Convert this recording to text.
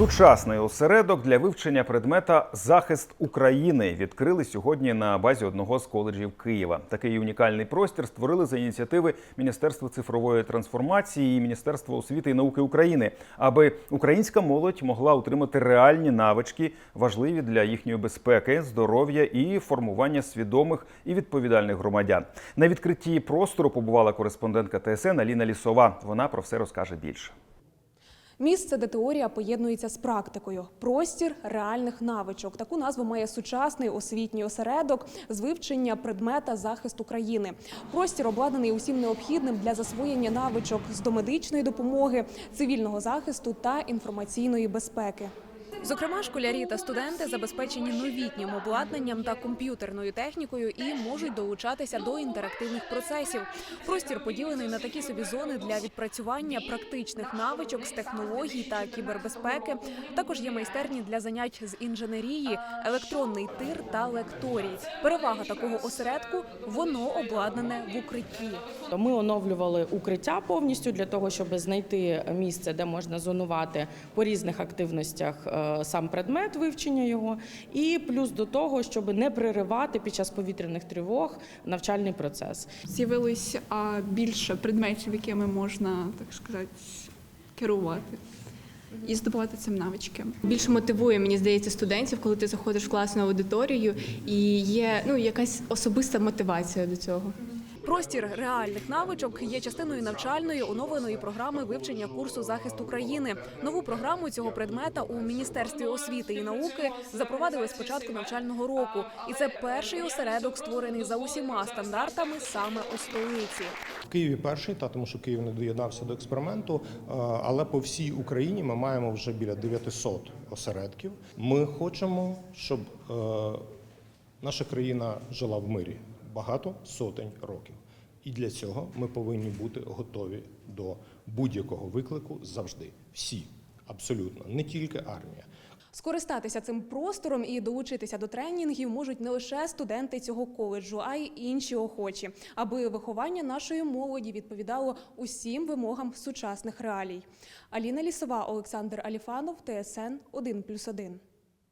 Сучасний осередок для вивчення предмета захист України відкрили сьогодні на базі одного з коледжів Києва. Такий унікальний простір створили за ініціативи Міністерства цифрової трансформації і Міністерства освіти і науки України, аби українська молодь могла отримати реальні навички, важливі для їхньої безпеки, здоров'я і формування свідомих і відповідальних громадян. На відкритті простору побувала кореспондентка ТСН Аліна Лісова. Вона про все розкаже більше. Місце, де теорія поєднується з практикою, простір реальних навичок. Таку назву має сучасний освітній осередок з вивчення предмета захисту країни. Простір обладнаний усім необхідним для засвоєння навичок з домедичної допомоги, цивільного захисту та інформаційної безпеки. Зокрема, школярі та студенти забезпечені новітнім обладнанням та комп'ютерною технікою і можуть долучатися до інтерактивних процесів. Простір поділений на такі собі зони для відпрацювання практичних навичок з технологій та кібербезпеки. Також є майстерні для занять з інженерії, електронний тир та лекторій. Перевага такого осередку воно обладнане в укритті. Ми оновлювали укриття повністю для того, щоб знайти місце, де можна зонувати по різних активностях е, сам предмет вивчення його, і плюс до того, щоб не приривати під час повітряних тривог навчальний процес. з'явилось більше предметів, якими можна так сказати керувати. І здобувати цим навички. більше мотивує, мені здається, студентів, коли ти заходиш в класну аудиторію, і є ну якась особиста мотивація до цього. Простір реальних навичок є частиною навчальної оновленої програми вивчення курсу захист України. Нову програму цього предмета у міністерстві освіти і науки запровадили з початку навчального року, і це перший осередок, створений за усіма стандартами саме у столиці. В Києві перший, та тому що Київ не доєднався до експерименту. е, Але по всій Україні ми маємо вже біля 900 осередків. Ми хочемо, щоб е, наша країна жила в мирі багато сотень років. І для цього ми повинні бути готові до будь-якого виклику завжди. Всі, абсолютно, не тільки армія. Скористатися цим простором і долучитися до тренінгів можуть не лише студенти цього коледжу, а й інші охочі, аби виховання нашої молоді відповідало усім вимогам сучасних реалій. Аліна Лісова, Олександр Аліфанов, ТСН 1+,1.